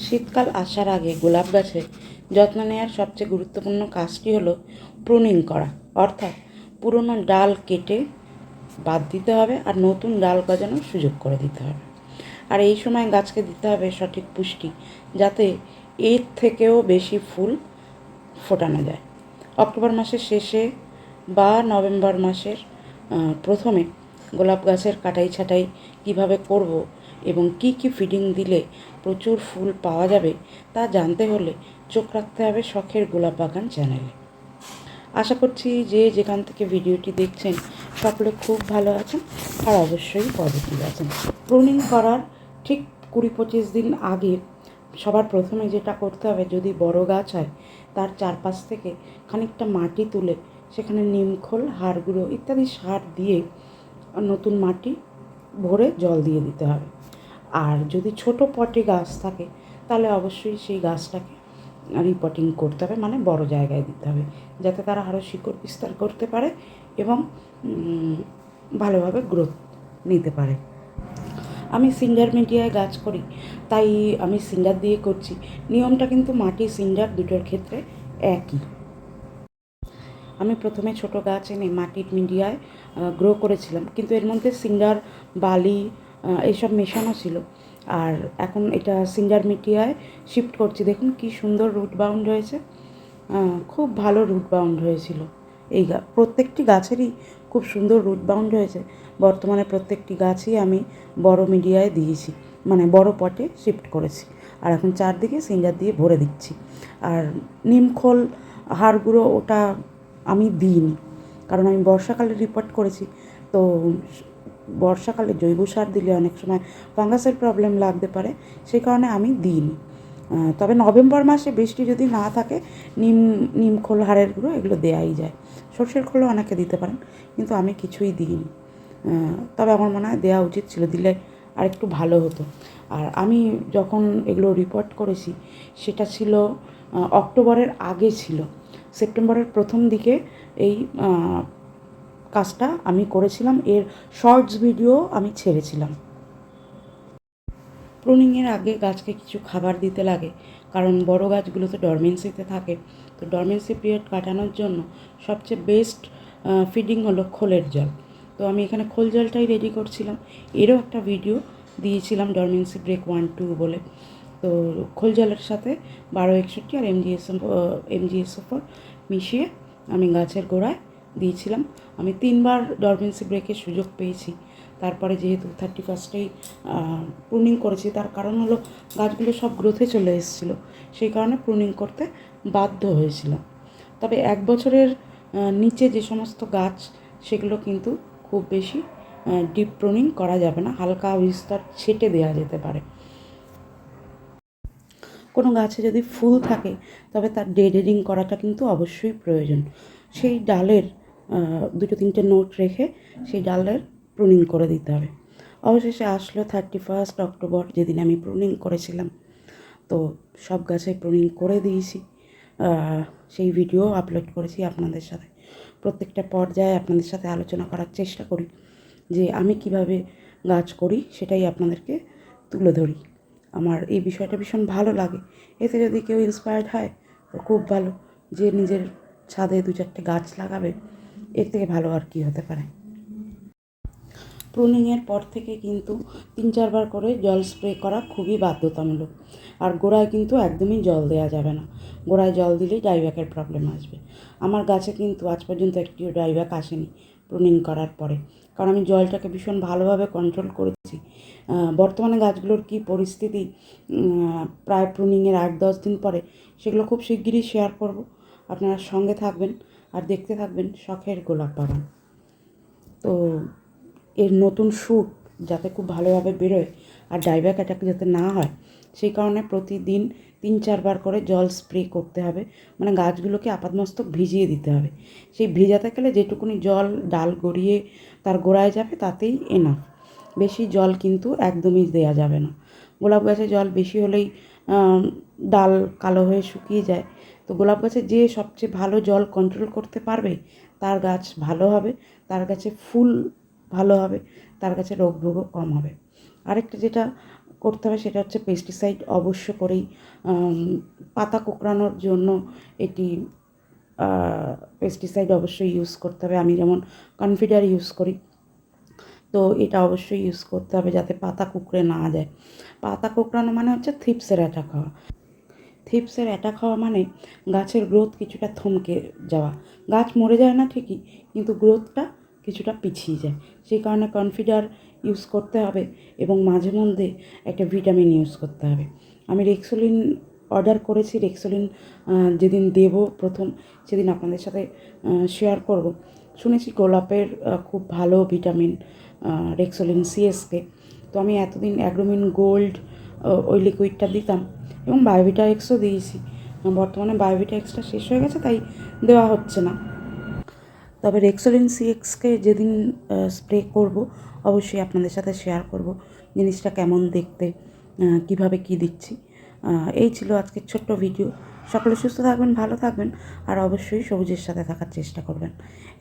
শীতকাল আসার আগে গোলাপ গাছে যত্ন নেওয়ার সবচেয়ে গুরুত্বপূর্ণ কাজটি হলো প্রুনিং করা। অর্থাৎ পুরনো ডাল কেটে বাদ দিতে হবে আর নতুন ডাল গজানোর সুযোগ করে দিতে হবে। আর এই সময় গাছকে দিতে হবে সঠিক পুষ্টি যাতে এর থেকেও বেশি ফুল ফোটানো যায়। অক্টোবর মাসের শেষে বা নভেম্বর মাসের প্রথমে গোলাপ গাছের কাটাই ছাঁটাই কীভাবে করব এবং কি কি ফিডিং দিলে প্রচুর ফুল পাওয়া যাবে তা জানতে হলে চোখ রাখতে হবে শখের গোলাপ বাগান চ্যানেলে আশা করছি যে যেখান থেকে ভিডিওটি দেখছেন সকলে খুব ভালো আছেন আর অবশ্যই পজিটিভ আছেন। প্রুনিং করার ঠিক কুড়ি পঁচিশ দিন আগে সবার প্রথমে যেটা করতে হবে যদি বড় গাছ হয় তার চারপাশ থেকে খানিকটা মাটি তুলে সেখানে নিমখোল হাড় গুঁড়ো ইত্যাদি সার দিয়ে নতুন মাটি ভরে জল দিয়ে দিতে হবে। আর যদি ছোট পটে গাছ থাকে, তাহলে অবশ্যই সেই গাছটাকে রিপোর্টিং করতে হবে মানে বড় জায়গায় দিতে হবে, যাতে তারা আরও শিকড় বিস্তার করতে পারে এবং ভালোভাবে গ্রোথ নিতে পারে। আমি সিন্ডার মিডিয়ায় গাছ করি, তাই আমি সিন্ডার দিয়ে করছি। নিয়মটা কিন্তু মাটি, সিন্ডার দুটোর ক্ষেত্রে একই। আমি প্রথমে ছোট গাছ এনে মাটির মিডিয়ায় গ্রো করেছিলাম, কিন্তু এর মধ্যে সিন্ডার, বালি এইসব মেশানো ছিল। আর এখন এটা সিঙ্গার মিডিয়ায় শিফট করছি। দেখুন কি সুন্দর রুট বাউন্ড হয়েছে। খুব ভালো রুট বাউন্ড হয়েছিল। এই গা প্রত্যেকটি গাছেরই খুব সুন্দর রুট বাউন্ড হয়েছে। বর্তমানে প্রত্যেকটি গাছই আমি বড় মিডিয়ায় দিয়েছি। মানে বড় পটে শিফট করেছি। আর এখন চারদিকে সিঙ্গার দিয়ে ভরে দিচ্ছি। আর নিমখোল হাড় গুঁড়ো ওটা আমি দিইনি। কারণ আমি বর্ষাকালে রিপোর্ট করেছি। তো বর্ষাকালে জৈব সার দিলে অনেক সময় ফাঙ্গাসের প্রবলেম লাগতে পারে, সেই কারণে আমি দিইনি। তবে নভেম্বর মাসে বৃষ্টি যদি না থাকে, নিম নিম খোল, হাড়ের গুঁড়ো এগুলো দেয়াই যায়। সর্ষের খোলও অনেকে দিতে পারেন, কিন্তু আমি কিছুই দিইনি। তবে আমার মনে হয় দেওয়া উচিত ছিল, দিলে আর একটু ভালো হতো। আর আমি যখন এগুলো রিপোর্ট করেছি, সেটা ছিল অক্টোবরের আগে ছিল। সেপ্টেম্বরের প্রথম দিকে এই কাজটা আমি করেছিলাম, এর শর্টস ভিডিও আমি ছেড়েছিলাম। প্রুনিংয়ের আগে গাছকে কিছু খাবার দিতে লাগে, কারণ বড় গাছগুলো তো ডরমেন্সিতে থাকে। তো ডরমেন্সি পিরিয়ড কাটানোর জন্য সবচেয়ে বেস্ট ফিডিং হলো খোলের জল। তো আমি এখানে খোল জলটাই রেডি করছিলাম। এরও একটা ভিডিও দিয়েছিলাম ডরমেন্সি ব্রেক ওয়ান টু বলে। তো খোল জলের সাথে বারো একষট্টি আর এমজিএসএম এমজিএসও ফোর মিশিয়ে আমি গাছের গোড়ায় দিয়েছিলাম। আমি তিনবার ডরমেন্সি ব্রেকের সুযোগ পেয়েছি। তারপরে যেহেতু থার্টি ফার্স্টেই প্রুনিং করেছি, তার কারণ হলো গাছগুলো সব গ্রোথে চলে এসেছিল। সেই কারণে প্রুনিং করতে বাধ্য হয়েছিল তবে এক বছরের নিচে যে সমস্ত গাছ, সেগুলো কিন্তু খুব বেশি ডিপ প্রুনিং করা যাবে না। হালকা বিস্তর ছেটে দেওয়া যেতে পারে। কোনো গাছে যদি ফুল থাকে, তবে তার ডেডেডিং করাটা কিন্তু অবশ্যই প্রয়োজন। সেই ডালের দুটো তিনটে নোট রেখে সেই ডালের প্রুনিং করে দিতে হবে। অবশেষে আসলো থার্টি ফার্স্ট অক্টোবর যেদিন আমি প্রুনিং করেছিলাম। তো সব গাছে প্রুনিং করে দিয়েছি। সেই ভিডিও আপলোড করেছি আপনাদের সাথে। প্রত্যেকটা পর্যায়ে আপনাদের সাথে আলোচনা করার চেষ্টা করি যে আমি কীভাবে গাছ করি সেটাই আপনাদেরকে তুলে ধরি। আমার এই বিষয়টা ভীষণ ভালো লাগে। এতে যদি কেউ ইন্সপায়ার্ড হয়, তো খুব ভালো। যে নিজের ছাদে দু চারটে গাছ লাগাবে এর থেকে ভালো আর কি হতে পারে। প্রুনিংয়ের পর থেকে কিন্তু তিন চারবার করে জল স্প্রে করা খুবই বাধ্যতামূলক। আর গোড়ায় কিন্তু একদমই জল দেওয়া যাবে না। গোড়ায় জল দিলেই ডাইব্যাকের প্রবলেম আসবে। আমার গাছে কিন্তু আজ পর্যন্ত একটিও ডাইব্যাক আসেনি প্রুনিং করার পরে। কারণ আমি জলটাকে ভীষণ ভালোভাবে কন্ট্রোল করেছি। বর্তমানে গাছগুলোর কী পরিস্থিতি প্রায় প্রুনিংয়ের আট দশ দিন পরে সেগুলো খুব শিগগিরই শেয়ার করব। আপনারা সঙ্গে থাকবেন। আর দেখতে থাকবেন শখের গোলাপ বাগান তো এর নতুন শ্যুট যাতে খুব ভালোভাবে বেরোয় আর ডাইব্যাক অ্যাটাক যাতে না হয়, সেই কারণে প্রতিদিন তিন চারবার করে জল স্প্রে করতে হবে। মানে গাছগুলোকে আপাতমস্তক ভিজিয়ে দিতে হবে। সেই ভেজাতে গেলে যেটুকুনি জল ডাল গড়িয়ে তার গোড়ায় যাবে তাতেই এনাফ বেশি জল কিন্তু একদমই দেওয়া যাবে না। গোলাপ গাছে জল বেশি হলেই ডাল কালো হয়ে শুকিয়ে যায়। তো গোলাপ গাছে যে সবচেয়ে ভালো জল কন্ট্রোল করতে পারবে, তার গাছ ভালো হবে, তার গাছে ফুল ভালো হবে, তার কাছে রোগ ভোগও কম হবে। আরেকটা যেটা করতে হবে সেটা হচ্ছে পেস্টিসাইড অবশ্য করেই পাতা কোঁকড়ানোর জন্য এটি পেস্টিসাইড অবশ্যই ইউজ করতে হবে। আমি যেমন কনফিডার ইউজ করি, তো এটা অবশ্যই ইউজ করতে হবে যাতে পাতা কুকড়ে না যায়। পাতা কোঁকড়ানো মানে হচ্ছে থিপসের অ্যাটাক হওয়া থিপসের অ্যাটাক হওয়া মানে গাছের গ্রোথ কিছুটা থমকে যাওয়া। গাছ মরে যায় না ঠিকই, কিন্তু গ্রোথটা কিছুটা পিছিয়ে যায়। সেই কারণে কনফিডার ইউজ করতে হবে এবং মাঝে মধ্যে একটা ভিটামিন ইউজ করতে হবে। আমি রেক্সোলিন অর্ডার করেছি রেক্সোলিন যেদিন দেব প্রথম, সেদিন আপনাদের সাথে শেয়ার করব। শুনেছি গোলাপের খুব ভালো ভিটামিন রেক্সোলিন সিএসকে তো আমি এতদিন অ্যাগ্রোমিন গোল্ড ওই লিকুইডটা দিতাম। এবং বায়োভিটা এক্সও দিয়েছি। বর্তমানে বায়োভিটা এক্সটা শেষ হয়ে গেছে, তাই দেওয়া হচ্ছে না। তবে রেক্সোলিন সিএক্সকে যেদিন স্প্রে করব, অবশ্যই আপনাদের সাথে শেয়ার করব, জিনিসটা কেমন দেখতে কীভাবে কি দিচ্ছি। এই ছিল আজকের ছোট্ট ভিডিও সকলে সুস্থ থাকবেন, ভালো থাকবেন, আর অবশ্যই সবুজের সাথে থাকার চেষ্টা করবেন।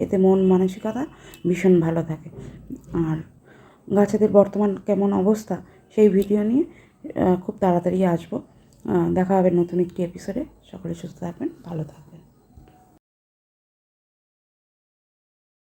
এতে মন মানসিকতা ভীষণ ভালো থাকে। আর গাছেদের বর্তমান কেমন অবস্থা, সেই ভিডিও নিয়ে খুব তাড়াতাড়ি আসব। দেখা হবে নতুন একটি এপিসোডে সকলে সুস্থ থাকবেন ভালো থাকবেন।